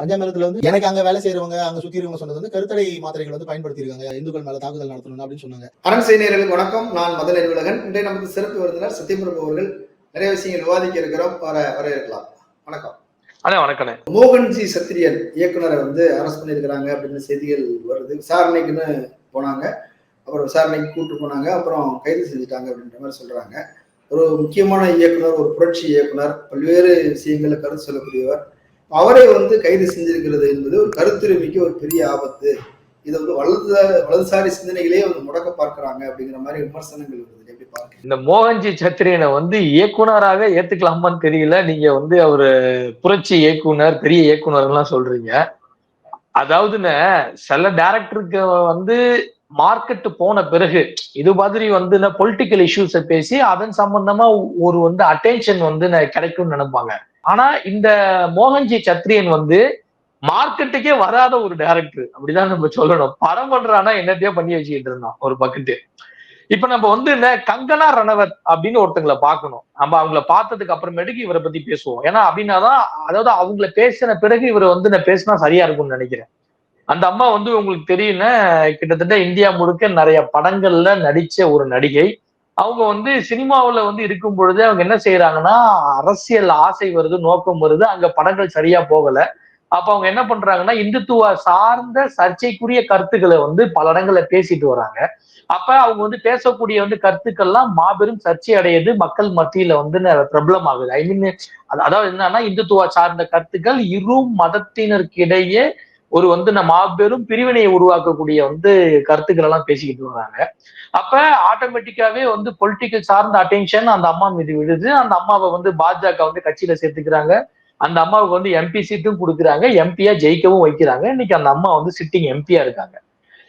பஞ்சாமிரத்துல வந்து எனக்கு அங்க வேலை செய்யறவங்க அங்க சுத்தி இருக்கவங்க சொன்னது வந்து கருத்தடை மாத்திரைகள் வந்து பயன்படுத்தியிருக்காங்க இந்துக்கள் மேல தாக்குதல் நடத்தணும் அப்படின்னு சொன்னாங்க. அரண் செய்தியர்களுக்கு வணக்கம். நான் மதன் அறிவுலகன் இன்றைய நமக்கு சிறப்பு விருந்தினர் சத்தியபிரபு அவர்கள் நிறைய விஷயங்கள் விவாதிக்க இருக்கிறோம். வர வரவேற்கலாம். வணக்கம். அண்ணே மோகன்ஜி சத்திரியன் இயக்குனரை வந்து அரெஸ்ட் பண்ணியிருக்கிறாங்க அப்படின்னு செய்திகள் வருது. விசாரணைக்குன்னு போனாங்க. அப்புறம் விசாரணைக்கு கூட்டு போனாங்க. அப்புறம் கைது செஞ்சுட்டாங்க அப்படின்ற மாதிரி சொல்றாங்க. ஒரு முக்கியமான இயக்குனர் ஒரு புரட்சி இயக்குனர் பல்வேறு விஷயங்களை கருத்து சொல்லக்கூடியவர். அவரை வந்து கைது செஞ்சிருக்கிறது என்பது ஒரு கருத்துரிமைக்கு ஒரு பெரிய ஆபத்து. இதை வந்து வலது வலதுசாரி சிந்தனைகளே வந்து முடக்க பார்க்கிறாங்க அப்படிங்கிற மாதிரி விமர்சனங்கள் வருது. எப்படி பார்க்க இந்த மோகன்ஜி சத்திரியனை வந்து இயக்குனராக ஏத்துக்கலாமான்னு தெரியல. நீங்க வந்து அவரு புரட்சி இயக்குனர் பெரிய இயக்குனர்லாம் சொல்றீங்க. அதாவதுன்னு சில டேரக்டருக்கு வந்து மார்க்கெட் போன பிறகு இது மாதிரி வந்து பொலிட்டிக்கல் இஷ்யூஸை பேசி அதன் சம்பந்தமா ஒரு வந்து அட்டென்ஷன் வந்து கிடைக்கும்னு நினைப்பாங்க. ஆனா இந்த மோகன்ஜி சத்ரியன் வந்து மார்க்கெட்டுக்கே வராத ஒரு டேரக்டர் அப்படிதான் நம்ம சொல்லணும். படம் பண்றானா என்னத்தையோ பண்ணி வச்சுக்கிட்டு இருந்தான் ஒரு பக்கெட்டு இப்ப நம்ம வந்து இந்த கங்கனா ரணவத் அப்படின்னு ஒருத்தங்களை பார்க்கணும். நம்ம அவங்கள பார்த்ததுக்கு அப்புறமேட்டுக்கு இவரை பத்தி பேசுவோம். ஏன்னா அப்படின்னாதான் அதாவது அவங்கள பேசின பிறகு இவரை வந்து நான் பேசினா சரியா இருக்கும்னு நினைக்கிறேன். அந்த அம்மா வந்து உங்களுக்கு தெரியும்னா கிட்டத்தட்ட இந்தியா முழுக்க நிறைய படங்கள்ல நடிச்ச ஒரு நடிகை. அவங்க வந்து சினிமாவில் வந்து இருக்கும் பொழுது அவங்க என்ன செய்யறாங்கன்னா அரசியல் ஆசை வருது நோக்கம் வருது அங்க படங்கள் சரியா போகல. அப்ப அவங்க என்ன பண்றாங்கன்னா இந்துத்துவ சார்ந்த சர்ச்சைக்குரிய கருத்துக்களை வந்து பல இடங்கள்ல பேசிட்டு வராங்க. அப்ப அவங்க வந்து பேசக்கூடிய வந்து கருத்துக்கள்லாம் மாபெரும் சர்ச்சை அடையுது மக்கள் மத்தியில வந்து பிரபலம் ஆகுது. ஐ மீன் அதாவது என்னன்னா இந்துத்துவ சார்ந்த கருத்துக்கள் இரு மதத்தினருக்கிடையே ஒரு வந்து நம்ம மாபெரும் பிரிவினையை உருவாக்கக்கூடிய வந்து கருத்துக்கள் எல்லாம் பேசிக்கிட்டு வராங்க. அப்ப ஆட்டோமேட்டிக்காவே வந்து பொலிட்டிக்கல் சார்ந்த அட்டென்ஷன் அந்த அம்மா மீது விழுது. அந்த அம்மாவை வந்து பாஜக வந்து கட்சியில சேர்த்துக்கிறாங்க. அந்த அம்மாவுக்கு வந்து எம்பி சீட்டும் கொடுக்குறாங்க. எம்பியா ஜெயிக்கவும் வைக்கிறாங்க. இன்னைக்கு அந்த அம்மா வந்து சிட்டிங் எம்பியா இருக்காங்க.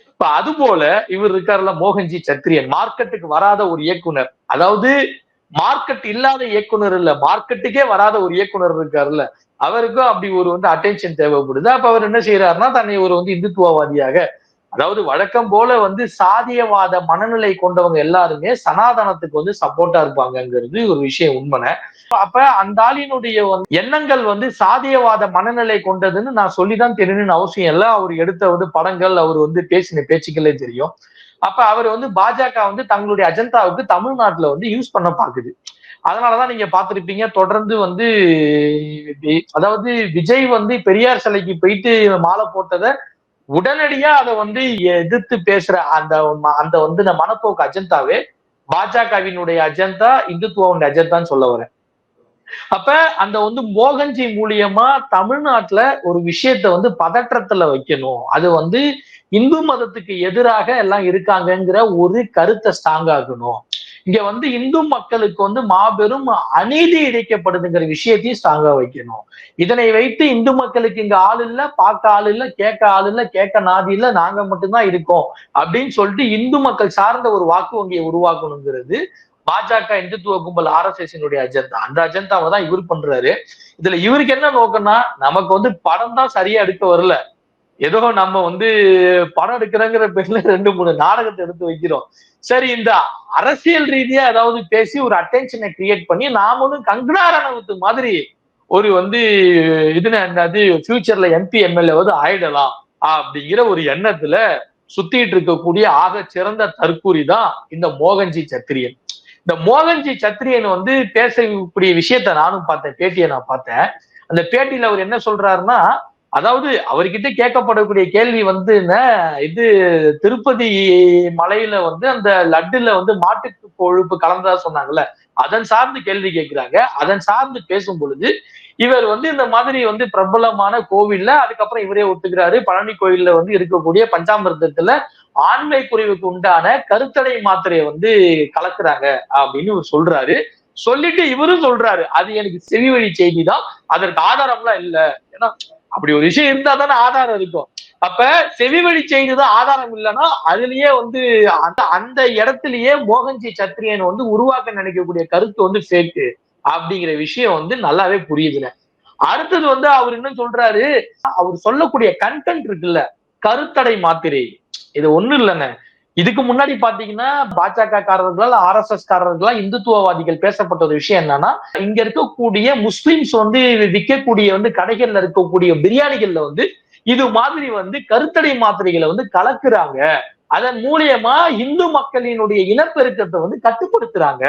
இப்ப அது போல இவர் இருக்காருல மோகன்ஜி சத்திரியன். மார்க்கெட்டுக்கு வராத ஒரு இயக்குனர். அதாவது மார்க்கெட் இல்லாத இயக்குனர் இல்ல. மார்க்கெட்டுக்கே வராத ஒரு இயக்குனர் இருக்காருல்ல. அவருக்கும் அப்படி ஒரு வந்து அட்டென்ஷன் தேவைப்படுது. அப்ப அவர் என்ன செய்யறாருன்னா தன்னை ஒரு வந்து இந்துத்துவவாதியாக அதாவது வழக்கம் போல வந்து சாதியவாத மனநிலை கொண்டவங்க எல்லாருமே சனாதனத்துக்கு வந்து சப்போர்ட்டா இருப்பாங்கங்கிறது ஒரு விஷயம் உண்மைன. அப்ப அந்த ஆளினுடைய எண்ணங்கள் வந்து சாதியவாத மனநிலை கொண்டதுன்னு நான் சொல்லிதான் தெரியணும்னு அவசியம் இல்லை. அவர் எடுத்த வந்து படங்கள் அவர் வந்து பேசின பேச்சுக்களே தெரியும். அப்ப அவர் வந்து பாஜக வந்து தங்களுடைய அஜெண்டாவுக்கு தமிழ்நாட்டுல வந்து யூஸ் பண்ண பாக்குது. அதனாலதான் நீங்க பாத்திருப்பீங்க தொடர்ந்து வந்து அதாவது விஜய் வந்து பெரியார் சிலைக்கு போயிட்டு மாலை போட்டதை உடனடியா அதை வந்து எதிர்த்து பேசுற அந்த ம- அந்த வந்து இந்த மனப்போக்கு அஜெண்டாவே பாஜகவினுடைய அஜெண்டா இந்துத்துவனுடைய அஜெண்டான்னு சொல்ல வரேன் அப்ப அந்த வந்து மோகன்ஜி மூலியமா தமிழ்நாட்டுல ஒரு விஷயத்த வந்து பதற்றத்துல வைக்கணும். அது வந்து இந்து மதத்துக்கு எதிராக எல்லாம் இருக்காங்கங்கிற ஒரு கருத்தை ஸ்ட்ராங் ஆகணும் இங்க வந்து இந்து மக்களுக்கு வந்து மாபெரும் அநீதி இழைக்கப்படுதுங்கிற விஷயத்தையும் ஸ்ட்ராங்கா வைக்கணும். இதனை வைத்து இந்து மக்களுக்கு இங்க ஆள் இல்ல பார்க்க ஆள் இல்ல கேட்க ஆள் இல்ல கேட்க நாதி இல்ல நாங்க மட்டும்தான் இருக்கோம் அப்படின்னு சொல்லிட்டு இந்து மக்கள் சார்ந்த ஒரு வாக்கு வங்கியை உருவாக்கணுங்கிறது பாஜக இந்துத்துவ கும்பல் ஆர்எஸ்எஸ் அஜெண்டா அந்த அஜெண்டாவை தான் இவர் பண்றாரு. இதுல இவருக்கு என்ன நோக்கம்னா நமக்கு வந்து படம் தான் சரியா எடுக்க வரல. ஏதோ நம்ம வந்து படம் எடுக்கிறோங்கிற பேர்ல ரெண்டு மூணு நாடகத்தை எடுத்து வைக்கிறோம். சரி இந்த அரசியல் ரீதியா ஏதாவது பேசி ஒரு அட்டென்ஷனை கிரியேட் பண்ணி நாமளும் கங்கனா ரணவத்து மாதிரி ஒரு வந்து இது என்னது ஃபியூச்சர்ல எம்பி எம்எல்ஏ வந்து ஆயிடலாம் அப்படிங்கிற ஒரு எண்ணத்துல சுத்திட்டு இருக்கக்கூடிய ஆக சிறந்த தற்கூரி தான் இந்த மோகன்ஜி சத்திரியன். இந்த மோகன்ஜி சத்திரியன் வந்து பேசக்கூடிய விஷயத்த நானும் பார்த்தேன் பேட்டியை நான் பார்த்தேன். அந்த பேட்டியில அவர் என்ன சொல்றாருன்னா அதாவது அவர்கிட்ட கேட்கப்படக்கூடிய கேள்வி வந்து என்ன? இது திருப்பதி மலையில வந்து அந்த லட்டுல வந்து மாட்டுக்கு கொழுப்பு கலந்ததா சொன்னாங்கல்ல? அதன் சார்ந்து கேள்வி கேட்கிறாங்க. அதன் சார்ந்து பேசும் பொழுது இவர் வந்து இந்த மாதிரி வந்து பிரபலமான கோவில்ல அதுக்கப்புறம் இவரே ஒத்துக்கிறாரு. பழனி கோயில்ல வந்து இருக்கக்கூடிய பஞ்சாமிர்தத்துல ஆண்மை குறைவுக்கு உண்டான கருத்தடை மாத்திரையை வந்து கலக்குறாங்க அப்படின்னு இவர் சொல்றாரு. சொல்லிட்டு இவரும் சொல்றாரு. அது எனக்கு செவி வழி செய்தி தான் அதற்கு ஆதாரம்லாம் இல்ல. ஏன்னா அப்படி ஒரு விஷயம் இருந்தா தானே ஆதாரம் இருக்கும். அப்ப செவி வழி தான் ஆதாரம் இல்லைன்னா அதுலயே வந்து அந்த அந்த இடத்துலயே மோகன்ஜி சத்திரியன் வந்து உருவாக்க நினைக்கக்கூடிய கருத்து வந்து ஃபேக்கு அப்படிங்கிற விஷயம் வந்து நல்லாவே புரியுதுல அடுத்தது வந்து அவர் என்ன சொல்றாரு? அவர் சொல்லக்கூடிய கண்டென்ட் இருக்குல்ல கருத்தடை மாத்திரை. இது ஒண்ணு இல்லைங்க. இதுக்கு முன்னாடி பாத்தீங்கன்னா பாஜக காரர்கள் ஆர் எஸ் எஸ் காரர்களால் இந்துத்துவவாதிகள் பேசப்பட்ட ஒரு விஷயம் என்னன்னா இங்க இருக்கக்கூடிய முஸ்லிம்ஸ் வந்து விற்கக்கூடிய வந்து கடைகள்ல இருக்கக்கூடிய பிரியாணிகள்ல வந்து இது மாதிரி வந்து கருத்தடை மாத்திரைகளை வந்து கலக்குறாங்க. அதன் மூலியமா இந்து மக்களினுடைய இனப்பெருக்கத்தை வந்து கட்டுப்படுத்துறாங்க.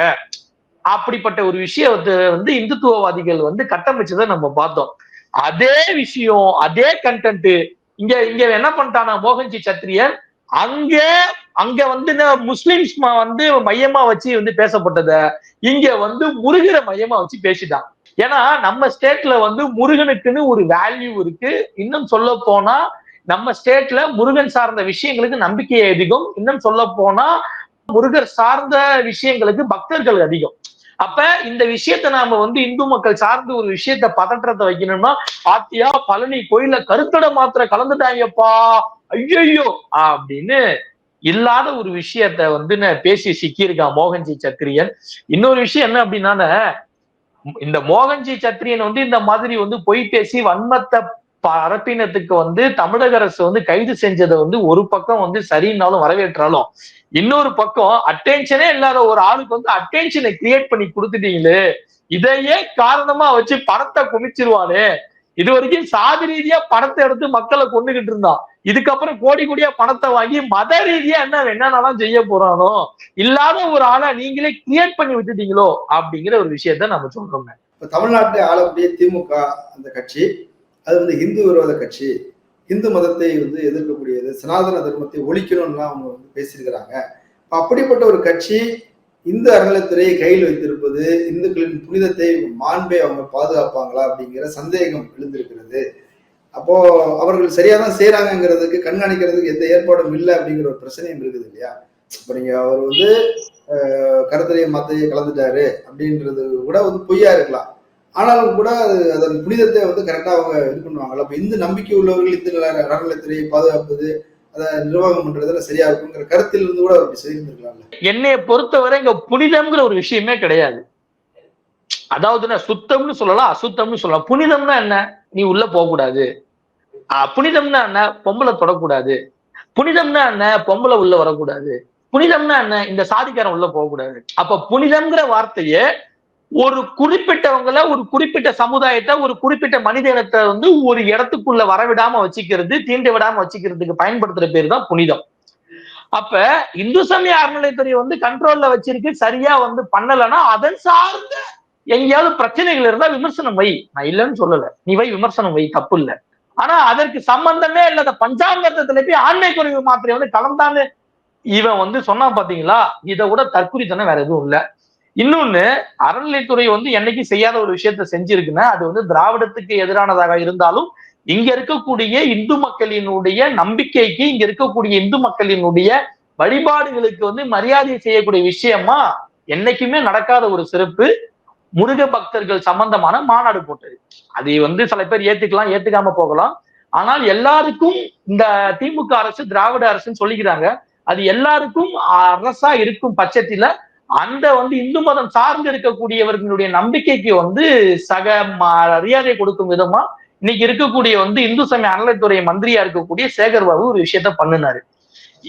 அப்படிப்பட்ட ஒரு விஷயத்தை வந்து இந்துத்துவவாதிகள் வந்து கட்டமைச்சதை நம்ம பார்த்தோம். அதே விஷயம் அதே கண்டென்ட் இங்க இங்க என்ன பண்ணிட்டானா மோகன்ஜி சத்திரியன் அங்கே அங்க வந்து முஸ்லிம்ஸ் வந்து மையமா வச்சு வந்து பேசப்பட்டத இங்க வந்து முருகரை மையமா வச்சு பேசிட்டான். ஏன்னா நம்ம ஸ்டேட்ல வந்து முருகனுக்குன்னு ஒரு வேல்யூ இருக்கு. இன்னும் சொல்ல போனா நம்ம ஸ்டேட்ல முருகன் சார்ந்த விஷயங்களுக்கு நம்பிக்கை அதிகம். இன்னும் சொல்ல போனா முருகர் சார்ந்த விஷயங்களுக்கு பக்தர்கள் அதிகம். அப்ப இந்த விஷயத்த நாம வந்து இந்து மக்கள் சார்ந்து ஒரு விஷயத்த பதற்றத்தை வைக்கணும்னா ஆத்தியா பழனி கோயில கருத்தடை மாத்திர கலந்துட்டாங்கப்பா. ஐயோ அப்படின்னு இல்லாத ஒரு விஷயத்த வந்து பேசி சிக்கியிருக்கான் மோகன்ஜி சத்திரியன். இன்னொரு விஷயம் என்ன அப்படின்னா இந்த மோகன்ஜி சத்திரியன் வந்து இந்த மாதிரி வந்து பொய் பேசி வன்மத்தை பரப்பினத்துக்கு வந்து தமிழக அரசு வந்து கைது செஞ்சதை வந்து ஒரு பக்கம் வந்து சரின்னாலும் வரவேற்றாலும் இன்னொரு பக்கம் அட்டென்ஷனே இல்லாத ஒரு ஆளுக்கு வந்து அட்டென்ஷனை கிரியேட் பண்ணி கொடுத்துட்டீங்களே இதையே காரணமா வச்சு பணத்தை குமிச்சிருவானே இது வரைக்கும் சாதி ரீதியா பணத்தை எடுத்து மக்களை கொண்டுகிட்டு இருந்தான். இதுக்கப்புறம் கோடி கோடியா பணத்தை வாங்கி மத ரீதியா என்ன என்னென்னலாம் செய்ய போறானோ இல்லாத ஒரு ஆளை நீங்களே கிரியேட் பண்ணி விட்டுட்டீங்களோ அப்படிங்கிற ஒரு விஷயத்த நம்ம சொல்றோங்க. இப்ப தமிழ்நாட்டை ஆளக்கூடிய திமுக அந்த கட்சி அது வந்து இந்து விரோத கட்சி. இந்து மதத்தை வந்து எதிர்க்கக்கூடியது சனாதன தர்மத்தை ஒழிக்கணும்லாம் அவங்க வந்து பேசியிருக்கிறாங்க. அப்படிப்பட்ட ஒரு கட்சி இந்து அறநிலைத்துறையை கையில் வைத்திருப்பது இந்துக்களின் புனிதத்தை மாண்பை அவங்க பாதுகாப்பாங்களா அப்படிங்கிற சந்தேகம் எழுந்திருக்கிறது. அப்போ அவர்கள் சரியா தான் செய்யறாங்கிறதுக்கு கண்காணிக்கிறதுக்கு எந்த ஏற்பாடும் இல்லை அப்படிங்கிற ஒரு பிரச்சனையும் இருக்குது இல்லையா? இப்போ நீங்க அவர் வந்து கருத்தரையை மத்தையை கலந்துட்டாரு அப்படின்றது கூட வந்து பொய்யா இருக்கலாம். ஆனாலும் கூட அது அதன் புனிதத்தை வந்து கரெக்டா அவங்க இது பண்ணுவாங்கல்ல. அப்ப இந்து நம்பிக்கை உள்ளவர்கள் இந்து அறநிலைத்துறையை பாதுகாப்பது அதை நிர்வாகம் பண்றதுல சரியா இருக்குங்கிற கருத்தில் இருந்து கூட அப்படி செய்திருந்திருக்கலாம்ல. என்னைய பொறுத்தவரை இங்க புனிதம்ங்கிற ஒரு விஷயமே கிடையாது. அதாவதுன்னா சுத்தம்னு சொல்லலாம் அசுத்தம்னு சொல்லலாம். புனிதம்னா என்ன? நீ உள்ள போகக்கூடாது. புனிதம்னா என்ன? பொம்பளை தொடக்கூடாது. புனிதம்னா என்ன? பொம்பளை உள்ள வரக்கூடாது. புனிதம்னா என்ன? இந்த சாதிக்காரன் உள்ள போகக்கூடாது. அப்ப புனிதம்ங்கிற வார்த்தையே ஒரு குறிப்பிட்டவங்கள ஒரு குறிப்பிட்ட சமுதாயத்தை ஒரு குறிப்பிட்ட மனித இனத்தை வந்து ஒரு இடத்துக்குள்ள வரவிடாம வச்சுக்கிறது தீண்ட விடாம வச்சுக்கிறதுக்கு பயன்படுத்துற பேர் தான் புனிதம். அப்ப இந்து சமய அறநிலைத்துறை வந்து கண்ட்ரோல்ல வச்சிருக்கு சரியா வந்து பண்ணலன்னா அதன் சார்ந்த எங்கேயாவது பிரச்சனைகள் இருந்தா விமர்சனம் வை. நான் இல்லைன்னு சொல்லல. நீ வை விமர்சனம் வை. தப்பு இல்ல. ஆனா அதற்கு சம்பந்தமே இல்லாத பஞ்சாங்கத்துல போய் ஆண்மை குறைவு மாத்திரை வந்து கலந்தான்னு இவன் வந்து சொன்னா பாத்தீங்களா? இதை விட தற்குறித்தனம் வேற எதுவும் இல்லை. இன்னொன்னு அறநிலைத்துறை வந்து என்னைக்கு செய்யாத ஒரு விஷயத்த செஞ்சிருக்குன்னா அது வந்து திராவிடத்துக்கு எதிரானதாக இருந்தாலும் இங்க இருக்கக்கூடிய இந்து மக்களினுடைய நம்பிக்கைக்கு இங்க இருக்கக்கூடிய இந்து மக்களினுடைய வழிபாடுகளுக்கு வந்து மரியாதை செய்யக்கூடிய விஷயமா என்னைக்குமே நடக்காத ஒரு சிறப்பு. முருக பக்தர்கள் சம்பந்தமான மாநாடு போட்டது. அதை வந்து சில பேர் ஏத்துக்கலாம் ஏத்துக்காம போகலாம். ஆனால் எல்லாருக்கும் இந்த திமுக அரசு திராவிட அரசுன்னு சொல்லிக்கிறாங்க. அது எல்லாருக்கும் அரசா இருக்கும் பட்சத்துல அந்த வந்து இந்து மதம் சார்ந்து இருக்கக்கூடியவர்களுடைய நம்பிக்கைக்கு வந்து சக மரியாதை கொடுக்கும் விதமா இன்னைக்கு இருக்கக்கூடிய வந்து இந்து சமய அறநிலைத்துறை மந்திரியா இருக்கக்கூடிய சேகர் பாபு ஒரு விஷயத்த பண்ணினாரு.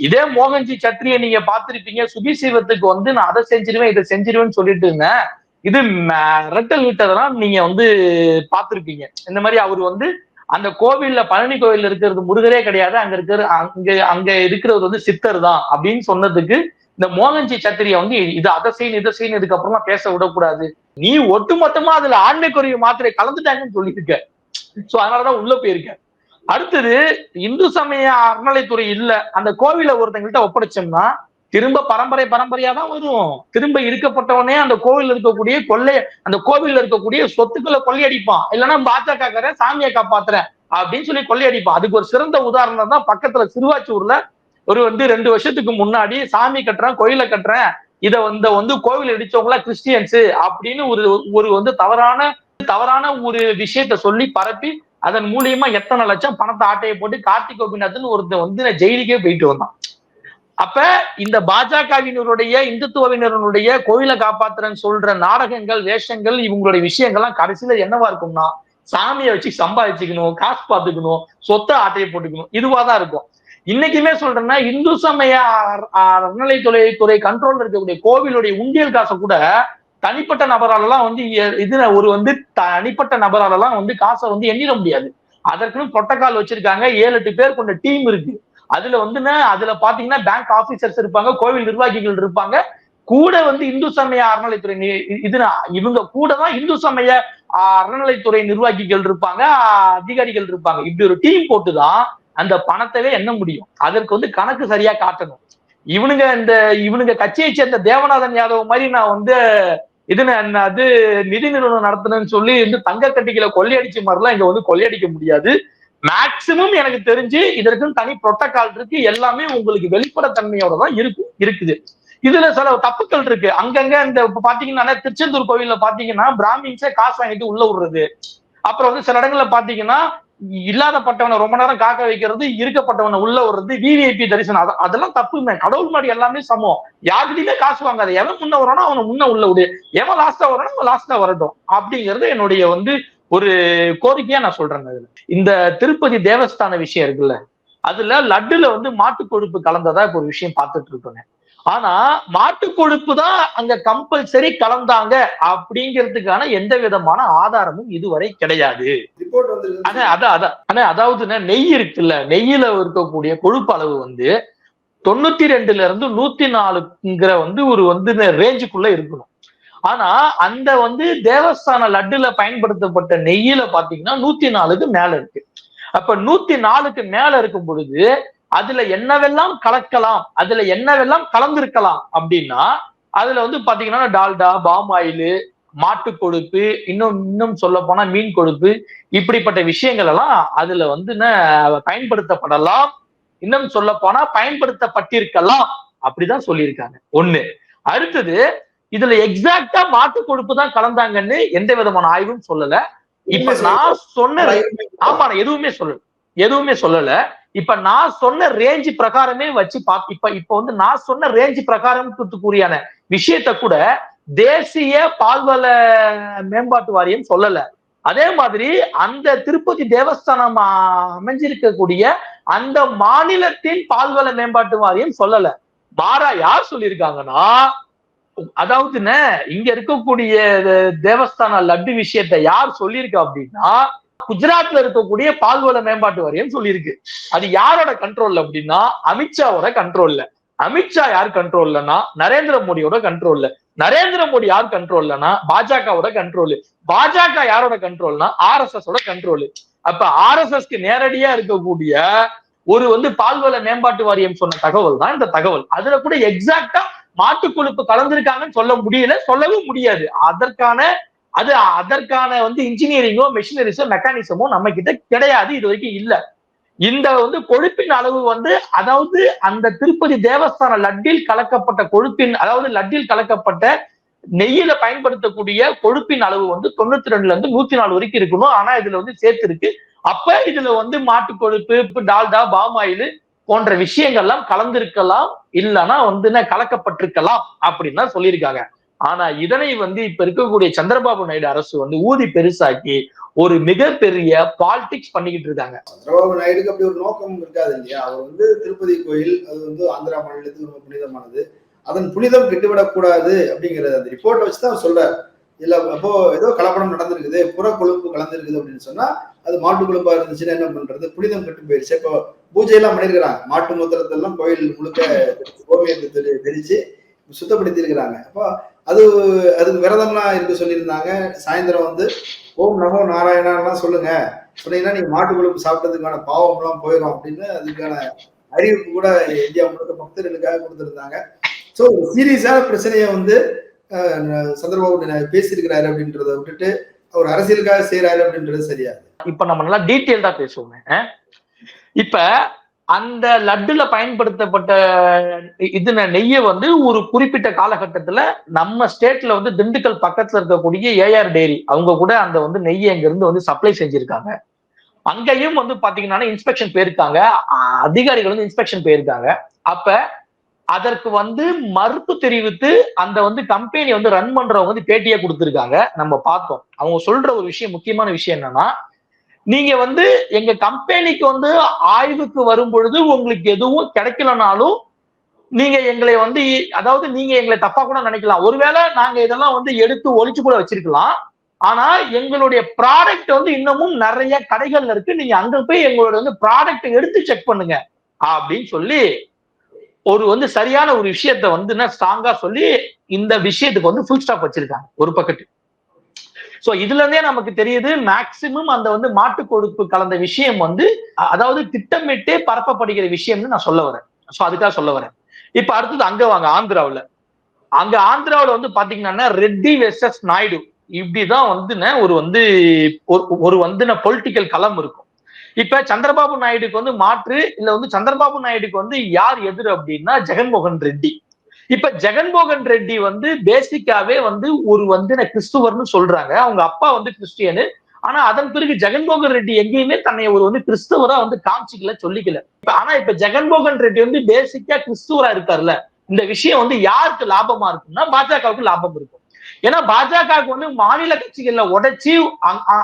இதே மோகன்ஜி சத்ரிய நீங்க பார்த்திருப்பீங்க. சுபிசீவத்துக்கு வந்து நான் அதை செஞ்சிருவேன் இதை செஞ்சிருவேன்னு சொல்லிட்டு இருந்தேன். இது ரெட்டல் விட்டதெல்லாம் நீங்க வந்து பார்த்துருப்பீங்க. இந்த மாதிரி அவர் வந்து அந்த கோவில்ல பழனி கோவில் இருக்கிறது முருகரே கிடையாது. அங்க இருக்கிற அங்க அங்க இருக்கிறது வந்து சித்தர் தான் அப்படின்னு சொன்னதுக்கு இந்த மோகன்ஜி சத்திரிய வந்து இது அதை செய்யணும் இதை செய்யணும் இதுக்கப்புறமா பேச விடக்கூடாது. நீ ஒட்டுமொத்தமா அதுல ஆண்மைக்குரிய மாத்திரை கலந்துட்டாங்கன்னு சொல்லியிருக்க. சோ அதனாலதான் உள்ள போயிருக்க. அடுத்தது இந்து சமய அறநிலைத்துறை இல்ல. அந்த கோவில ஒருத்தங்கள்ட்ட ஒப்படைச்சோம்னா திரும்ப பரம்பரை பரம்பரையா தான் வரும். திரும்ப இருக்கப்பட்டவனே அந்த கோவில் இருக்கக்கூடிய கொள்ளை அந்த கோவில் இருக்கக்கூடிய சொத்துக்களை கொள்ளையடிப்பான். இல்லைன்னா பாஜக சாமியை காப்பாத்துறேன் அப்படின்னு சொல்லி கொள்ளையடிப்பான். அதுக்கு ஒரு சிறந்த உதாரணம் தான் பக்கத்துல சிறுவாச்சூர்ல ஒரு வந்து ரெண்டு வருஷத்துக்கு முன்னாடி சாமி கட்டுறேன் கோயில கட்டுறேன் இதை வந்து வந்து கோவில் இடிச்சவங்களா கிறிஸ்டியன்ஸ் அப்படின்னு ஒரு ஒரு வந்து தவறான தவறான ஒரு விஷயத்த சொல்லி பரப்பி அதன் மூலியமா எத்தனை லட்சம் பணத்தை ஆட்டையை போட்டு கார்த்திக் கோபிநாத்னு ஒருத்தர் வந்து ஜெயிலுக்கே போயிட்டு வந்தான். அப்ப இந்த பாஜகவினருடைய இந்துத்துவவினருடைய கோயிலை காப்பாத்துறேன்னு சொல்ற நாடகங்கள் வேஷங்கள் இவங்களுடைய விஷயங்கள்லாம் கடைசியில என்னவா இருக்கும்னா சாமியை வச்சு சம்பாதிச்சுக்கணும் காசு பார்த்துக்கணும் சொத்தை ஆட்டையை போட்டுக்கணும் இதுவா தான் இருக்கும். இன்னைக்குமே சொல்றேன்னா இந்து சமய அறநிலைத்துறை துறை கண்ட்ரோல்ல இருக்கக்கூடிய கோவிலுடைய உண்டியல் காசை கூட தனிப்பட்ட நபராலலாம் வந்து எ- இதுல ஒரு வந்து தனிப்பட்ட நபராலலாம் வந்து காசை வந்து எண்ணிட முடியாது. அதற்குன்னு புரோட்டோகால் வச்சிருக்காங்க. ஏழு எட்டு பேர் கொண்ட டீம் இருக்கு. அதுல வந்துன்னா அதுல பாத்தீங்கன்னா பேங்க் ஆபீசர்ஸ் இருப்பாங்க கோவில் நிர்வாகிகள் இருப்பாங்க. கூட வந்து இந்து சமய அறநிலைத்துறை நி- இது இவங்க கூட தான் இந்து சமய அறநிலைத்துறை நிர்வாகிகள் இருப்பாங்க அதிகாரிகள் இருப்பாங்க. இப்படி ஒரு டீம் போட்டுதான் அந்த பணத்தவே எண்ண முடியும். அதற்கு வந்து கணக்கு சரியா காட்டணும். இவனுங்க இந்த இவனுங்க கட்சியை சேர்ந்த தேவநாதன் யாதவ் மாதிரி நான் வந்து இது என்ன அது நிதி நிறுவனம் நடத்தினேன்னு சொல்லி வந்து தங்க கட்டிகளை கொள்ளையடிச்ச மாதிரிலாம் இங்க வந்து கொள்ளையடிக்க முடியாது. மேக்சிமம் எனக்கு தெரிஞ்சு இதற்குன்னு தனி புரோட்டோகால் இருக்கு. எல்லாமே உங்களுக்கு வெளிப்படைத்தன்மையோட தான் இருக்கு இருக்குது. இதுல சில தப்புக்கள் இருக்கு. அங்கங்க இந்த இப்ப பாத்தீங்கன்னா திருச்செந்தூர் கோவில்ல பாத்தீங்கன்னா பிராமின்ஸே காசு வாங்கிட்டு உள்ள விடுறது. அப்புறம் வந்து சில இடங்கள்ல பாத்தீங்கன்னா இல்லாதப்பட்டவனை ரொம்ப நேரம் காக்க வைக்கிறது இருக்கப்பட்டவனை உள்ள விடுறது விவிஐபி தரிசனம். அத- அதெல்லாம் தப்புமே. கடவுள் மாதிரி எல்லாமே சமம். யாருக்கிட்டையுமே காசு வாங்காது. எவன் முன்ன வரானோ அவனை முன்ன உள்ள விடு. எவன் லாஸ்டா வரானோ அவன் லாஸ்டா வரட்டும். அப்படிங்கிறது என்னுடைய வந்து ஒரு கோரிக்கையா நான் சொல்றேன் அதுல இந்த திருப்பதி தேவஸ்தான விஷயம் இருக்குல்ல அதுல லட்டுல வந்து மாட்டு கொழுப்பு கலந்ததா இப்ப ஒரு விஷயம் பார்த்துட்டு இருக்கோங்க. ஆனா மாட்டு கொழுப்பு தான் அங்க கம்பல்சரி கலந்தாங்க அப்படிங்கிறதுக்கான எந்த விதமான ஆதாரமும் இதுவரை கிடையாது. அதான் அதாவதுண்ணே நெய் இருக்குல்ல நெய்யில இருக்கக்கூடிய கொழுப்பு அளவு வந்து தொண்ணூத்தி ரெண்டுல இருந்து நூத்தி நாலுங்கிற வந்து ஒரு வந்து ரேஞ்சுக்குள்ள இருக்கணும். ஆனா அந்த வந்து தேவஸ்தான லட்டுல பயன்படுத்தப்பட்ட நெய்யில பாத்தீங்கன்னா நூத்தி நாலுக்கு மேல இருக்கு. அப்ப நூத்தி நாலுக்கு மேல இருக்கும் பொழுது அதுல என்னவெல்லாம் கலக்கலாம் அதுல என்னவெல்லாம் கலந்திருக்கலாம் அப்படின்னா அதுல வந்து பாத்தீங்கன்னா டால்டா பாம் ஆயிலு மாட்டு கொழுப்பு இன்னும் இன்னும் சொல்ல போனா மீன் கொழுப்பு இப்படிப்பட்ட விஷயங்கள் எல்லாம் அதுல வந்து பயன்படுத்தப்படலாம். இன்னும் சொல்ல போனா பயன்படுத்தப்பட்டிருக்கலாம். அப்படிதான் சொல்லியிருக்காங்க. ஒண்ணு. அடுத்தது இதுல எக்ஸாக்டா மாட்டு கொழுப்பு தான் கலந்தாங்கன்னு எந்த விதமான ஆய்வும் சொல்லல. இப்ப நான் சொன்ன ஆமா எதுவுமே சொல்லல. எதுவுமே சொல்லல. இப்ப நான் சொன்ன ரேஞ்ச் பிரகாரமே வச்சு பா இப்ப இப்ப வந்து நான் சொன்ன ரேஞ்ச் பிரகாரத்துக்குரியான விஷயத்த கூட தேசிய பால்வள மேம்பாட்டு வாரியம் சொல்லல. அதே மாதிரி அந்த திருப்பதி தேவஸ்தானம் அமைஞ்சிருக்கக்கூடிய அந்த மாநிலத்தின் பால்வள மேம்பாட்டு வாரியம் சொல்லல. மாறா யார் சொல்லியிருக்காங்கன்னா அதாவதுண்ணே இங்க இருக்கக்கூடிய தேவஸ்தான லட்டு விஷயத்த யார் சொல்லியிருக்கா அப்படின்னா குஜராத்ல இருக்கக்கூடிய பால்வள மேம்பாட்டு வாரியம் சொல்லியிருக்கு. அது யாரோட கண்ட்ரோல்ல அப்படின்னா அமித்ஷாவோட கண்ட்ரோல்ல அமித்ஷா யார் கண்ட்ரோல்லனா நரேந்திர மோடியோட கண்ட்ரோல்ல நரேந்திர மோடி யார் கண்ட்ரோல்லனா பாஜகவோட கண்ட்ரோல் பாஜக யாரோட கண்ட்ரோல்னா ஆர் எஸ் எஸ் ஓட கண்ட்ரோல் அப்ப ஆர் எஸ் எஸ்க்கு நேரடியா இருக்கக்கூடிய ஒரு வந்து பால்வள மேம்பாட்டு வாரியம் சொன்ன தகவல் தான் இந்த தகவல். அதுல கூட எக்ஸாக்டா மாட்டு கொழுப்பு கலந்திருக்காங்கன்னு சொல்ல முடியல சொல்லவும் முடியாது. அதற்கான அது அதற்கான வந்து இன்ஜினியரிங்கோ மெஷினரிஸோ மெக்கானிசமோ நம்ம கிட்ட கிடையாது இது வரைக்கும் இல்ல. இந்த வந்து கொழுப்பின் அளவு வந்து அதாவது அந்த திருப்பதி தேவஸ்தான லட்டில் கலக்கப்பட்ட கொழுப்பின் அதாவது லட்டில் கலக்கப்பட்ட நெய்யில பயன்படுத்தக்கூடிய கொழுப்பின் அளவு வந்து தொண்ணூத்தி ரெண்டுல இருந்து நூத்தி நாலு வரைக்கும் இருக்கணும். ஆனா இதுல வந்து சேர்த்து இருக்கு. அப்ப இதுல வந்து மாட்டு கொழுப்பு டால்டா பாம் ஆயில் போன்ற விஷயங்கள்லாம் கலந்திருக்கலாம் இல்லைன்னா வந்து என்ன கலக்கப்பட்டிருக்கலாம் அப்படின்னு தான் சொல்லியிருக்காங்க. ஆனா இதனை வந்து இப்ப இருக்கக்கூடிய சந்திரபாபு நாயுடு அரசு வந்து ஊதி பெருசாக்கி ஒரு மிகப்பெரிய பாலிடிக்ஸ் பண்ணிக்கிட்டு இருக்காங்க. சந்திரபாபு நாயுடுக்கு அப்படி ஒரு நோக்கம் இருக்காது இல்லையா? அவர் வந்து திருப்பதி கோயில் அது வந்து ஆந்திரா மாநிலத்துக்கு ரொம்ப புனிதமானது. அதன் புனிதம் கெட்டுவிடக்கூடாது அப்படிங்கறது அந்த ரிப்போர்ட்டை வச்சு தான் சொல்றாரு. இல்ல அப்போ ஏதோ கலப்படம் நடந்திருக்குது புற கொழுப்பு கலந்திருக்குது அப்படின்னு சொன்னா அது மாட்டு கொழுப்பா இருந்துச்சுன்னா என்ன பண்றது? புனிதம் கெட்டு போயிடுச்சு இப்போ பூஜை எல்லாம் பண்ணிருக்கிறாங்க. மாட்டு மூத்திரத்தெல்லாம் கோயில் முழுக்க கோமியத்தை தெரிச்சு சுத்தப்படுத்தி இருக்கிறாங்க அப்போ அது அதுக்கு விரதம்லாம் இருக்க சொல்லியிருந்தாங்க. சாயந்தரம் வந்து ஓம் நமோ நாராயணாலாம் சொல்லுங்க. சொன்னீங்கன்னா நீங்க மாட்டு கொழுப்பு சாப்பிட்டதுக்கான பாவம் எல்லாம் போயிடும் அப்படின்னு அதுக்கான அறிவிப்பு கூட இந்தியா முழுக்க பக்தர்களுக்காக கொடுத்துருந்தாங்க. ஸோ சீரியஸான பிரச்சனையை வந்து சந்திரபாபு பேசியிருக்கிறாரு அப்படின்றத விட்டுட்டு அவர் அரசியலுக்காக செய்யறாரு அப்படின்றது சரியா இப்ப நம்ம நல்லா டீட்டெயில்டா பேசுவோமே இப்ப அந்த லட்டுல பயன்படுத்தப்பட்ட இது நெய்யை வந்து ஒரு குறிப்பிட்ட காலகட்டத்துல நம்ம ஸ்டேட்ல வந்து திண்டுக்கல் பக்கத்துல இருக்கக்கூடிய ஏஆர் டேரி அவங்க கூட அந்த வந்து நெய்யை அங்க இருந்து வந்து சப்ளை செஞ்சிருக்காங்க. அங்கேயும் வந்து பாத்தீங்கன்னா இன்ஸ்பெக்ஷன் போயிருக்காங்க. அதிகாரிகள் வந்து இன்ஸ்பெக்ஷன் போயிருக்காங்க. அப்ப அதற்கு வந்து மறுப்பு தெரிவித்து அந்த வந்து கம்பெனி வந்து ரன் பண்றவங்க வந்து பேட்டியா கொடுத்துருக்காங்க. நம்ம பார்த்தோம். அவங்க சொல்ற ஒரு விஷயம் முக்கியமான விஷயம் என்னன்னா நீங்க வந்து எங்க கம்பெனிக்கு வந்து ஆய்வுக்கு வரும் பொழுது உங்களுக்கு எதுவும் கிடைக்கலனாலும் நீங்க எங்களை வந்து அதாவது நீங்க எங்களை தப்பா கூட நினைக்கலாம். ஒருவேளை நாங்க இதெல்லாம் வந்து எடுத்து ஒழிச்சு கூட வச்சிருக்கலாம். ஆனா எங்களுடைய ப்ராடக்ட் வந்து இன்னமும் நிறைய கடைகள்ல இருக்கு. நீங்க அங்க போய் எங்களோட வந்து ப்ராடக்ட் எடுத்து செக் பண்ணுங்க. அப்படின்னு சொல்லி ஒரு வந்து சரியான ஒரு விஷயத்த வந்து ஸ்ட்ராங்கா சொல்லி இந்த விஷயத்துக்கு வந்து ஃபுல் ஸ்டாப் வச்சிருக்காங்க ஒரு பக்கத்து. சோ இதுல இருந்தே நமக்கு தெரியுது மேக்சிமம் அந்த வந்து மாட்டு கொழுப்பு கலந்த விஷயம் வந்து அதாவது திட்டமிட்டே பரப்பப்படுகிற விஷயம்னு நான் சொல்ல வரேன். சோ அதுக்காக சொல்ல வரேன். இப்ப அடுத்தது அங்க வாங்க ஆந்திராவில். அங்க ஆந்திராவில் வந்து பாத்தீங்கன்னா ரெட்டி வெர்சஸ் நாயுடு. இப்படிதான் வந்து ஒரு வந்து ஒரு- ஒரு வந்து பொலிட்டிக்கல் களம் இருக்கும். இப்ப சந்திரபாபு நாயுடுக்கு வந்து மாற்று இல்ல வந்து சந்திரபாபு நாயுடுக்கு வந்து யார் எதிர் அப்படின்னா ஜெகன்மோகன் ரெட்டி. இப்ப ஜெகன்மோகன் ரெட்டி வந்து பேசிக்காவே வந்து ஒரு வந்து நான் கிறிஸ்துவர்னு சொல்றாங்க. அவங்க அப்பா வந்து கிறிஸ்டியனு. ஆனா அதன் பிறகு ஜெகன்மோகன் ரெட்டி எங்கேயுமே தன்னை ஒரு வந்து கிறிஸ்தவரா வந்து காமிச்சிக்கல சொல்லிக்கல. ஆனா இப்ப ஜெகன்மோகன் ரெட்டி வந்து பேசிக்கா கிறிஸ்துவரா இருக்காருல்ல இந்த விஷயம் வந்து யாருக்கு லாபமா இருக்கும்னா பாஜகவுக்கு லாபம் இருக்கும். ஏன்னா பாஜகவுக்கு வந்து மாநில கட்சிகள்ல உடைச்சு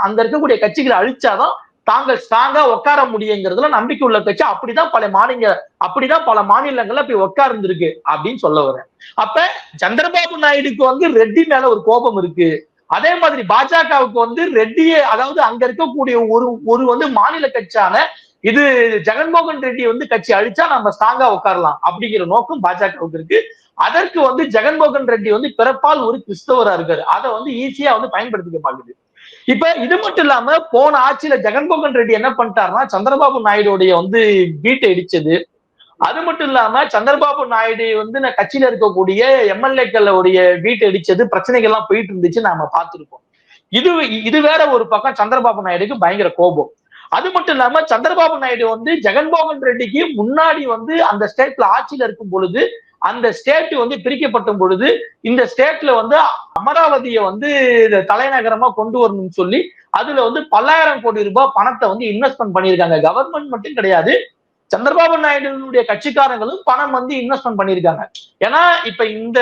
அங்க இருக்கக்கூடிய கட்சிகளை அழிச்சாதான் தாங்கள் ஸ்ட்ராங்கா உட்கார முடியுங்கிறதுல நம்பிக்கை உள்ள கட்சி அப்படிதான் பல மாநில அப்படிதான் பல மாநிலங்கள்ல போய் உட்கார்ந்துருக்கு அப்படின்னு சொல்ல வரேன். அப்ப சந்திரபாபு நாயுடுக்கு வந்து ரெட்டி மேல ஒரு கோபம் இருக்கு. அதே மாதிரி பாஜகவுக்கு வந்து ரெட்டியே அதாவது அங்க இருக்கக்கூடிய ஒரு ஒரு வந்து மாநில கட்சியான இது ஜெகன்மோகன் ரெட்டி வந்து கட்சி அழிச்சா நம்ம ஸ்ட்ராங்கா உட்காரலாம் அப்படிங்கிற நோக்கம் பாஜகவுக்கு இருக்கு. அதற்கு வந்து ஜெகன்மோகன் ரெட்டி வந்து பிறப்பால் ஒரு கிறிஸ்தவரா இருக்காரு. அதை வந்து ஈஸியா வந்து பயன்படுத்திக்க பாக்குது. இப்ப இது மட்டும் இல்லாம போன ஆட்சியில ஜெகன்மோகன் ரெட்டி என்ன பண்ணிட்டாருன்னா சந்திரபாபு நாயுடுடைய வந்து வீட்டை இடிச்சது அது மட்டும் இல்லாம சந்திரபாபு நாயுடு வந்து நான் கட்சியில இருக்கக்கூடிய எம்எல்ஏக்களுடைய வீட்டை இடிச்சது பிரச்சனைகள் எல்லாம் போயிட்டு இருந்துச்சு நாம பார்த்திருக்கோம். இது இது வேற ஒரு பக்கம் சந்திரபாபு நாயுடுக்கு பயங்கர கோபம். அது மட்டும் இல்லாம சந்திரபாபு நாயுடு வந்து ஜெகன்மோகன் ரெட்டிக்கு முன்னாடி வந்து அந்த ஸ்டேட்ல ஆட்சியில இருக்கும் பொழுது அந்த ஸ்டேட் வந்து பிரிக்கப்பட்டும் பொழுது இந்த ஸ்டேட்ல வந்து அமராவதியை வந்து தலைநகரமா கொண்டு வரணும்னு சொல்லி அதுல வந்து பல்லாயிரம் கோடி ரூபாய் பணத்தை வந்து இன்வெஸ்ட்மெண்ட் பண்ணியிருக்காங்க. கவர்மெண்ட் மட்டும் கிடையாது சந்திரபாபு நாயுடுனுடைய கட்சிக்காரங்களும் பணம் வந்து இன்வெஸ்ட்மெண்ட் பண்ணியிருக்காங்க. ஏன்னா இப்ப இந்த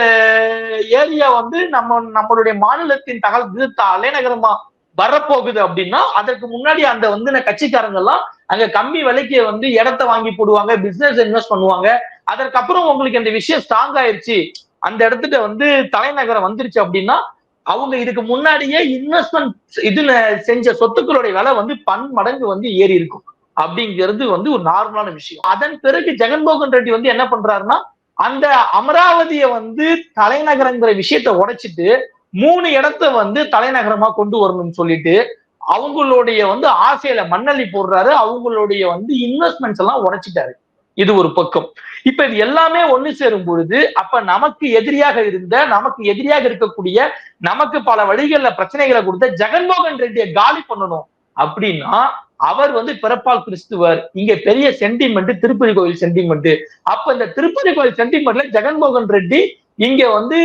ஏரியா வந்து நம்ம நம்மளுடைய மாநிலத்தின் தகவல் தலைநகரமா வரப்போகுது அப்படின்னா அதற்கு முன்னாடி அந்த வந்து கட்சிக்காரங்க எல்லாம் அங்க கம்மி விலைக்கு வந்து இடத்த வாங்கி போடுவாங்க பிசினஸ் இன்வெஸ்ட் பண்ணுவாங்க. அதற்கப்புறம் உங்களுக்கு இந்த விஷயம் ஸ்ட்ராங் ஆயிருச்சு. அந்த இடத்துல வந்து தலைநகரம் வந்துருச்சு அப்படின்னா அவங்க இதுக்கு முன்னாடியே இன்வெஸ்ட்மெண்ட் இதுல செஞ்ச சொத்துக்களுடைய விலை வந்து பன்மடங்கு வந்து ஏறி இருக்கும். அப்படிங்கிறது வந்து ஒரு நார்மலான விஷயம். அதன் பிறகு ஜெகன்மோகன் ரெட்டி வந்து என்ன பண்றாருன்னா அந்த அமராவதியை வந்து தலைநகரங்கிற விஷயத்த உடைச்சிட்டு மூணு இடத்த வந்து தலைநகரமா கொண்டு வரணும்னு சொல்லிட்டு அவங்களுடைய வந்து ஆசையில மண்ணள்ளி போடுறாரு. அவங்களுடைய வந்து இன்வெஸ்ட்மெண்ட்ஸ் எல்லாம் உடைச்சிட்டாரு. இது ஒரு பக்கம். இப்ப இது எல்லாமே ஒண்ணு சேரும் பொழுது அப்ப நமக்கு எதிரியாக இருந்த நமக்கு எதிரியாக இருக்கக்கூடிய நமக்கு பல வழிகள்ல பிரச்சனைகளை கொடுத்த ஜெகன்மோகன் ரெட்டியை காலி பண்ணணும் அப்படின்னா அவர் வந்து பிறப்பால் கிறிஸ்துவர். இங்க பெரிய சென்டிமெண்ட் திருப்பதி கோயில் சென்டிமெண்ட் அப்ப இந்த திருப்பதி கோயில் சென்டிமெண்ட்ல ஜெகன்மோகன் ரெட்டி இங்க வந்து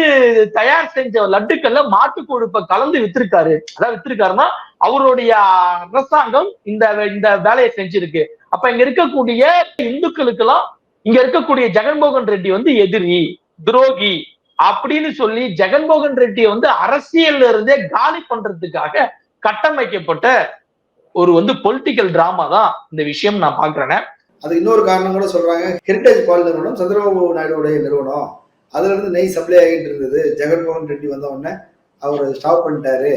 தயார் செஞ்ச லட்டுக்கள்ல மாட்டு கொழுப்பை கலந்து வித்திருக்காரு. அதாவது வித்திருக்காருன்னா அவருடைய அரசாங்கம் இந்த இந்த வேலையை செஞ்சிருக்கு. அப்ப இங்க இருக்கக்கூடிய இந்துக்களுக்கெல்லாம் இங்க இருக்கக்கூடிய ஜெகன்மோகன் ரெட்டி வந்து எதிரி துரோகி அப்படின்னு சொல்லி ஜெகன்மோகன் ரெட்டியை வந்து அரசியல்ல இருந்தே காலி பண்றதுக்காக கட்டமைக்கப்பட்ட ஒரு வந்து பொலிட்டிக்கல் டிராமா தான் இந்த விஷயம் நான் பாக்குறேன் அது இன்னொரு காரணம் கூட சொல்றாங்க. ஹெரிட்டேஜ் பால் நிறுவனம் சந்திரபாபு நாயுடுடைய நிறுவனம். அதுல இருந்து நெய் சப்ளை ஆகிட்டு இருந்தது. ஜெகன்மோகன் ரெட்டி வந்த உடனே அவர் ஸ்டாப் பண்ணிட்டாரு.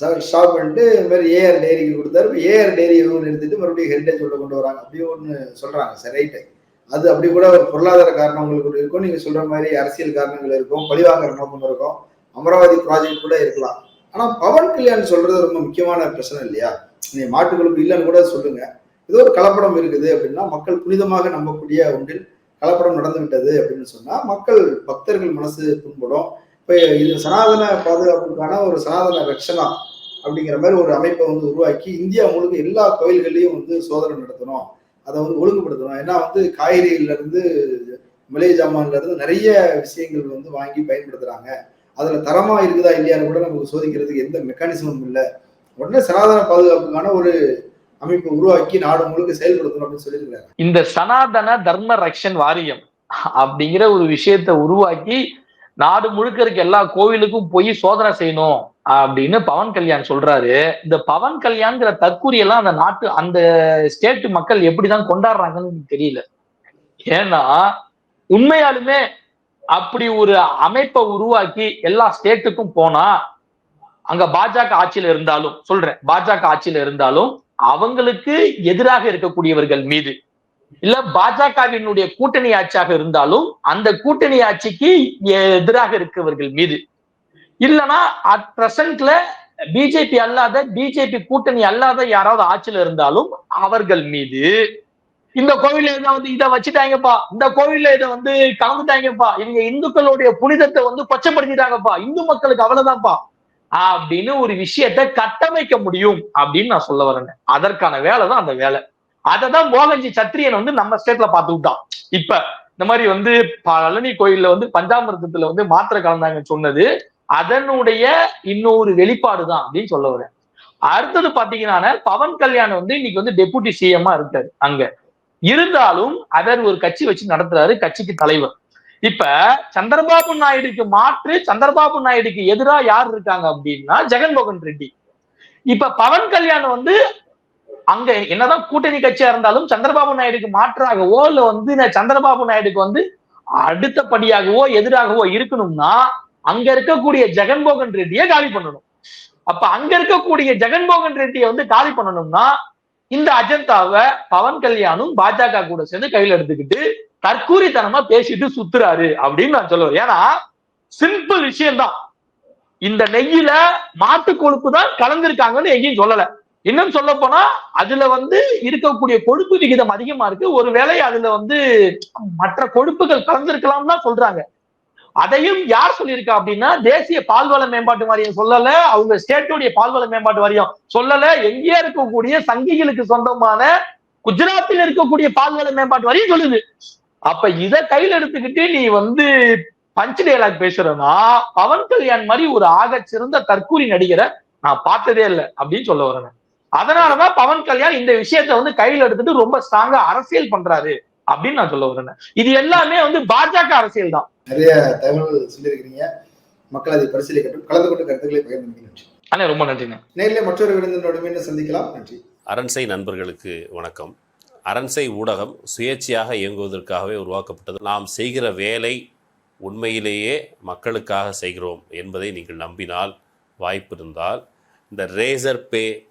ஸ்டாப் பண்ணிட்டு இந்த மாதிரி ஏஆர் டேரிக்கு கொடுத்தாரு. ஏஆர் டேரி எதுவும் நிறுத்திட்டு மறுபடியும் ஹெரிட்டேஜ் உள்ள கொண்டு வராங்க. அப்படி ஒன்று சொல்றாங்க சரி ரைட்டு அது அப்படி கூட ஒரு பொருளாதார காரணம் உங்களுக்கு இருக்கும். நீங்க சொல்ற மாதிரி அரசியல் காரணங்கள் இருக்கும். பழிவாங்கிற நோக்கம் இருக்கும். அமராவதி ப்ராஜெக்ட் கூட இருக்கலாம். ஆனா பவன் கல்யாண் சொல்றது ரொம்ப முக்கியமான பிரச்சனை இல்லையா? நீ மாட்டுகளுக்கு இல்லைன்னு கூட சொல்லுங்க. ஏதோ ஒரு கலப்படம் இருக்குது அப்படின்னா மக்கள் புனிதமாக நம்பக்கூடிய ஒன்றில் கலப்படம் நடந்து விட்டது அப்படின்னு சொன்னா மக்கள் பக்தர்கள் மனசு புண்படும். இப்போ இது சனாதன பாதுகாப்புக்கான ஒரு சனாதன ரட்சணா அப்படிங்கிற மாதிரி ஒரு அமைப்பை வந்து உருவாக்கி இந்தியா முழுக்க எல்லா கோயில்கள்லையும் வந்து சோதனை நடத்தணும். அதை வந்து ஒழுங்குபடுத்தணும். ஏன்னா வந்து காய்கறிகள்ல இருந்து மளிகை நிறைய விஷயங்கள் வந்து வாங்கி பயன்படுத்துகிறாங்க அதில் தரமாக இருக்குதா இல்லையான்னு கூட நமக்கு சோதிக்கிறதுக்கு எந்த மெக்கானிசமும் இல்லை. உடனே சனாதன பாதுகாப்புக்கான ஒரு அமைப்பை உருவாக்கி நாடு முழுக்க செயல்படுத்தணும் அப்படின்னு சொல்லியிருக்காங்க இந்த சனாதன தர்ம ரக்ஷன் வாரியம் அப்படிங்கிற ஒரு விஷயத்தை உருவாக்கி நாடு முழுக்க இருக்க எல்லா கோவிலுக்கும் போய் சோதனை செய்யணும் அப்படின்னு பவன் கல்யாண் சொல்றாரு. இந்த பவன் கல்யாண்ங்கிற தற்கூரி எல்லாம் அந்த நாட்டு அந்த ஸ்டேட் மக்கள் எப்படிதான் கொண்டாடுறாங்கன்னு தெரியல. ஏன்னா உண்மையாலுமே அப்படி ஒரு அமைப்பை உருவாக்கி எல்லா ஸ்டேட்டுக்கும் போனா அங்க பாஜக ஆட்சியில இருந்தாலும் சொல்றேன் பாஜக ஆட்சியில இருந்தாலும் அவங்களுக்கு எதிராக இருக்கக்கூடியவர்கள் மீது இல்ல பாஜகவினுடைய கூட்டணி ஆட்சியாக இருந்தாலும் அந்த கூட்டணி ஆட்சிக்கு எதிராக இருக்கவர்கள் மீது. இல்லைன்னா அட் பிரசன்ட்ல பிஜேபி அல்லாத பிஜேபி கூட்டணி அல்லாத யாராவது ஆட்சியில இருந்தாலும் அவர்கள் மீது. இந்த கோவில்ல இதை வந்து இதை வச்சுட்டாங்கப்பா. இந்த கோவில்ல இதை வந்து கலந்துட்டாங்கப்பா. இவங்க இந்துக்களுடைய புனிதத்தை வந்து கொச்சப்படுத்திட்டாங்கப்பா. இந்து மக்களுக்கு அவ்வளவுதான்ப்பா. அப்படின்னு ஒரு விஷயத்தை கட்டமைக்க முடியும் அப்படின்னு நான் சொல்ல வரேன் அதற்கான வேலை தான் அந்த வேலை. அததான் மோகன்ஜி சத்திரியன் வந்து நம்ம ஸ்டேட்ல பார்த்துக்கிட்டான் இப்ப இந்த மாதிரி வந்து பழனி கோயில்ல வந்து பஞ்சாமிர்தத்துல வந்து மாத்திரை கலந்தாங்க சொன்னது அதனுடைய இன்னொரு வெளிப்பாடு தான் அப்படின்னு சொல்ல வரேன். அடுத்தது பாத்தீங்கன்னா பவன் கல்யாண் வந்து இன்னைக்கு வந்து டெபுட்டி சிஎம்மா இருக்காரு அங்க. இருந்தாலும் அவர் ஒரு கட்சி வச்சு நடத்துறாரு கட்சிக்கு தலைவர். இப்ப சந்திரபாபு நாயுடுக்கு மாற்று சந்திரபாபு நாயுடுக்கு எதிரா யார் இருக்காங்க அப்படின்னா ஜெகன்மோகன் ரெட்டி. இப்ப பவன் கல்யாண் வந்து அங்க என்னதான் கூட்டணி கட்சியா இருந்தாலும் சந்திரபாபு நாயுடுக்கு மாற்றாகவோ இல்ல வந்து நான் சந்திரபாபு நாயுடுக்கு வந்து அடுத்தபடியாகவோ எதிராகவோ இருக்கணும்னா அங்க இருக்கக்கூடிய ஜெகன்மோகன் ரெட்டியை காலி பண்ணணும். அப்ப அங்க இருக்கக்கூடிய ஜெகன்மோகன் ரெட்டியை வந்து காலி பண்ணணும்னா இந்த அஜந்தாவை பவன் கல்யாணும் பாஜக கூட சேர்ந்து கையில எடுத்துக்கிட்டு தற்கூரித்தனமா பேசிட்டு சுத்துறாரு அப்படின்னு நான் சொல்லுவேன் ஏன்னா சிம்பிள் விஷயம்தான். இந்த நெய்யில மாட்டு கொழுப்பு தான் கலந்திருக்காங்கன்னு எங்கேயும் சொல்லல. இன்னும் சொல்ல போனா அதுல வந்து இருக்கக்கூடிய கொழுப்பு விகிதம் அதிகமா இருக்கு. ஒருவேளை அதுல வந்து மற்ற கொழுப்புகள் கலந்திருக்கலாம் தான் சொல்றாங்க. அதையும் யார் சொல்லியிருக்கா அப்படின்னா தேசிய பால்வள மேம்பாட்டு வாரியம் சொல்லல அவங்க ஸ்டேட்டுடைய பால்வள மேம்பாட்டு வாரியம் சொல்லல. எங்கேயே இருக்கக்கூடிய சங்கிகளுக்கு சொந்தமான குஜராத்தில் இருக்கக்கூடிய பால்வள மேம்பாட்டு வாரியம் சொல்லுது. அப்ப இத கையில எடுத்துக்கிட்டு நீ வந்து பஞ்ச் டயலாக் பேசுறனா பவன் கல்யாண் மாதிரி ஒரு ஆக சிறந்த தற்கூரி நடிகரை நான் பார்த்ததே இல்லை அப்படின்னு சொல்ல வரேன். அதனாலதான் பவன் கல்யாண் இந்த விஷயத்த வந்து கையில எடுத்துட்டு ரொம்ப ஸ்ட்ராங்கா அரசியல் பண்றாரு அப்படின்னு நான் சொல்ல வரேன். இது எல்லாமே வந்து பாஜக அரசியல் தான். நிறைய தகவல் சொல்லியிருக்கிறீங்க. மக்கள் அதை பரிசீலிக்கட்டும். கலந்து கொண்டு கருத்துக்களை பகிர்ந்து நன்றி. அண்ணே ரொம்ப நன்றிண்ணே. நேரில் மற்றொரு விருந்தினோடு மீண்டும் சந்திக்கலாம். நன்றி. அரண்சை நண்பர்களுக்கு வணக்கம். அரண்சை ஊடகம் சுயேட்சையாக இயங்குவதற்காகவே உருவாக்கப்பட்டது. நாம் செய்கிற வேலை உண்மையிலேயே மக்களுக்காக செய்கிறோம் என்பதை நீங்கள் நம்பினால் வாய்ப்பு இருந்தால் இந்த ரேசர் பே